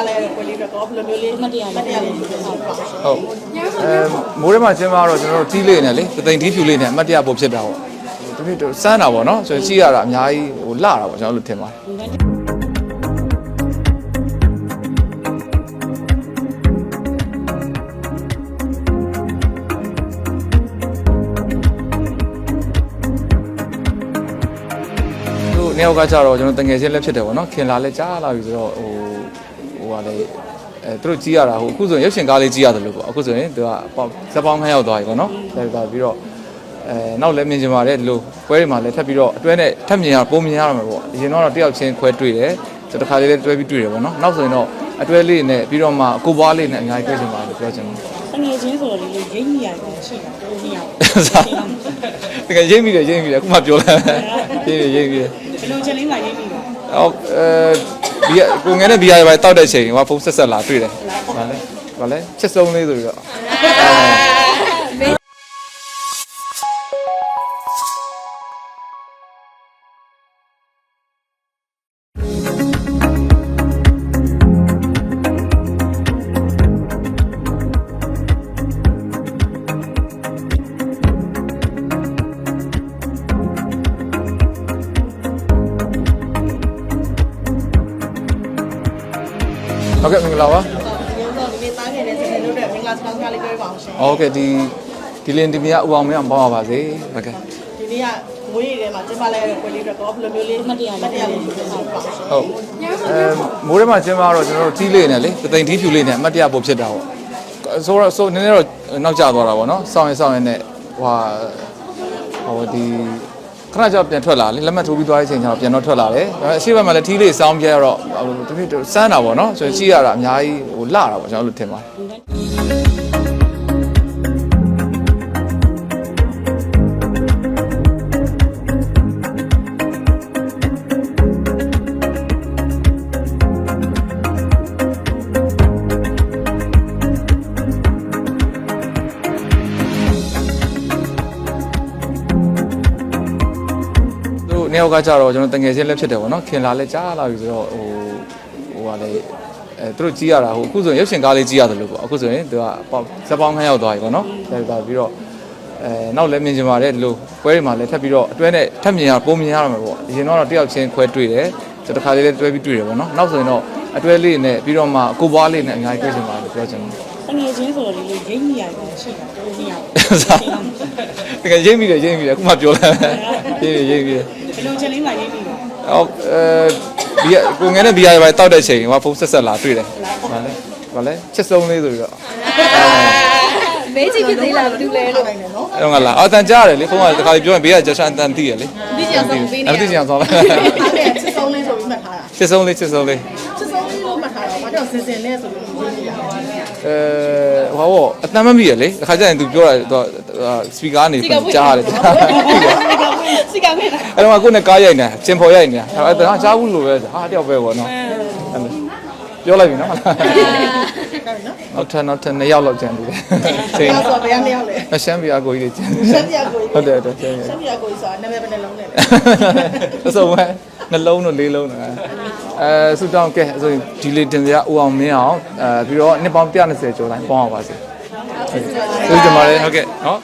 ကောဘယ်လိုမျိုးလေးမတရားမတရားလေးပြောပါဦးဟုတ်အဲမိုးထဲမှာကျင်းမှာတော့ကျွန်တော်တို့တီးလေးနဲ့လေတသိန်းတီးဖြူလေးနဲ့အမတ်တရပို့ဖြစ်တာပေါ့ဒီနေ့တော့စမ်းတာပေါ့နော်ဆိုရင်ကြည့်ရတာအများကြီးဟိုလှတာပေါ့ကျွန်တော်တို့ထင်ပါတယ်တို့နှစ်ယောက်ကကြတော့ကျွန်တော်တငယ်ချင်းလည်းဖြစ်တယ်ပေါ့နော်ခင်လာလည်းကြားလာပြီဆိုတော့ဟိုဟိုက လည်းအဲသူတို့ကြီးရတာဟိုအခုဆိုရင်ရုပ်ရှင်ကားလေးကြီးရတယ်လို့ပေါ့အခုဆိုရင်သူကပေါ့ဇက်ပေါင်းခန်းရောက်သွားပြီပေါ့နော်ဒါကပြီးတော့အဲနောက်လည်းမြင်ကြပါတယ်ဒီလိုပွဲတွေမှာလည်းထပ်ပြီးတော့အတွဲနဲ့ထပ်မြင်ရပုံမြင်ရမှာပေါ့အရင်တော့တယောက်ချင်းခွဲတွေ့တယ်ဆိုတော့တစ်ခါလေးလည်းတွဲပြီးတွေ့တယ်ပေါ့နော်နောက်ဆိုရင်တော့အတွဲလေးနဲ့ပြီးတော့မှကိုပွားလေးနဲ့အများကြီးတွေ့ချင်ပါတယ်ပြောချင်တယ်တငယ်ချင်းဆိုတော့ဒီလိုရိတ်မိရတယ်ရှိတာတို့နှစ်ယောက်တကယ်ရိပ်မိတယ်ရိပ်မိတယ်အခုမှပြောလိုက်ရိပ်ရိပ်မိတယ်ဘယ်လိုချက်လေးမှရိတ်မိပါအော် အဲဒီကိုငယ်နဲ့ဘီယာရပါတောက်တဲ့ချိန်ဟိုဖုန်းဆက်ဆက်လာတွေ့တယ်ဗာလဲဗာလဲချက်စုံလေးဆိုပြီးတော့ ဟုတ်ကဲ့မင်္ဂလာပါဒီတော့ဒီနေ့သားငယ်တဲ့စီတို့တဲ့မင်္ဂလာစကားစကားလေးပြောပါအောင်ရှင်ဟုတ်ကဲ့ဒီဒီလင်ဒီမီယာဥအောင်မင်းအောင်ပေါင်းပါပါစေဟုတ်ကဲ့ဒီနေ့ကငွေရည်ထဲမှာကျင်းပလိုက်ရတဲ့ပွဲလေးတော့ကောဘယ်လိုမျိုးလေးမတရားမတရားလေးပြောပါဦးရှင်ဟုတ်အဲမိုးထဲမှာကျင်းမှာတော့ကျွန်တော်တို့တီးလေးနဲ့လေတသိန်းတီးဖြူလေးနဲ့အမတ်တရပို့ဖြစ်တာပေါ့ဆိုတော့ဆိုနည်းနည်းတော့နောက်ကျသွားတာပေါ့နော်စောင်းရင်စောင်းရင်နဲ့ဟိုဟာဟိုဒီ ခဏကြောက်ပြန်ထွက်လာလေလက်မှတ်ထိုးပြီးသွားတဲ့အချိန်ကျတော့ပြန်တော့ထွက်လာတယ်ဒါပေမဲ့အရှိဘက်မှာလည်းထီးလေးစောင်းပြရတော့ဟိုတပိတော့စမ်းတာပေါ့နော်ဆိုရင်ကြည့်ရတာအများကြီးဟိုလှတာပေါ့ကျွန်တော်တို့ထင်ပါတယ် နှစ်ယောက်ကကြတော့ကျွန်တော်တငယ်ချင်းလည်းဖြစ်တယ်ပေါ့နော်ခင်လာလည်းကြားလာပြီဆိုတော့ဟိုဟိုကလည်းအဲသူတို့ကြီးရတာဟိုအခုဆိုရင်ရုပ်ရှင်ကားလေးကြီးရတယ်လို့ပေါ့အခုဆိုရင်သူကပေါ့ဇက်ပေါင်းခန်းရောက်သွားပြီပေါ့နော်ဒါကပြီးတော့အဲနောက်လည်းမြင်ကြပါတယ်ဒီလိုပွဲတွေမှာလည်းထပ်ပြီးတော့အတွဲနဲ့ထပ်မြင်ရပုံမြင်ရမှာပေါ့အရင်တော့တယောက်ချင်းခွဲတွေ့တယ်ဆိုတော့တစ်ခါလေးလည်းတွဲပြီးတွေ့တယ်ပေါ့နော်နောက်ဆိုရင်တော့အတွဲလေးနဲ့ပြီးတော့မှကိုပွားလေးနဲ့အများကြီးတွေ့ချင်ပါတယ်ပြောချင်တယ်တငယ်ချင်းဆိုတော့ဒီလိုရိတ်မိရတယ်ရှိတာတို့နှစ်ယောက်တကယ်ရိပ်မိတယ်ရိပ်မိတယ်အခုမှပြောလိုက်ရိပ်ရိပ်မိတယ် ဘယ်လိုချက်လေးမှရိတ်မိပါအော်အဲဒီကိုငယ်နဲ့ဘီယာရပါတောက်တဲ့ချိန်ဟိုဖုန်းဆက်ဆက်လာတွေ့တယ်ဗာလဲဗာလဲချက်စုံလေးဆိုပြီးတော့မဲချစ်ဖြစ်သေးလားဘာလို့လဲလို့နိုင်တယ်နော်အဲ့တော့ငါလာအော်တန်ကြားတယ်လေဖုန်းကတခါလေးပြောရင်ဘေးကဂျက်ဆန်တန်တီးရလေဒီကြအောင်ပေးနေအဲ့ဒီကြံသွားလားအဲ့ဒါစစ်ဆုံးလေးဆိုပြီးမှတ်ထားတာချက်စုံလေးချက်စုံလေးစစ်ဆုံးလေးလို့မှတ်ထားတာဘာကြောင့်စင်စင်နဲ့ဆိုပြီးရိတ်မိရလဲအဲဟောဘောအတန်မမိရလေတခါကျရင် तू ပြောတာတော့ စပီကာကနေကြားရတယ်စီကမဲ့လားအဲ့တော့ကိုနဲ့ကားရိုက်နေချင်းဖော်ရိုက်နေတာအဲ့ဒါကြားဘူးလို့ပဲဟာတယောက်ပဲပေါ့နော်ပြောလိုက်ပြီနော်ကဲနော်နောက်ထပ်နောက်ထပ်2ယောက်လောက်ကျန်သေးတယ်ချိန်အဲ့ဆိုဘယ်ကနေရောက်လဲအရှမ်းပြာကိုကြီးတွေကျန်သေးရှမ်းပြကိုဟုတ်တယ်ဟုတ်တယ်ရှမ်းပြာရှမ်းပြကိုဆိုတာနာမည်ဘယ်နှလုံးလဲအစုံပဲနှလုံးတို့လေးလုံးတော့အဲဆူတောင်းကဲဆိုရင်ဒီလေးတင်စရာဦးအောင်မင်းအောင်အဲပြီးတော့နှစ်ပေါင်း120ကျော်တိုင်းပေါင်းအောင်ပါစေဟုတ်ကဲ့ကျေးဇူးတင်ပါတယ်ဟုတ်ကဲ့နော်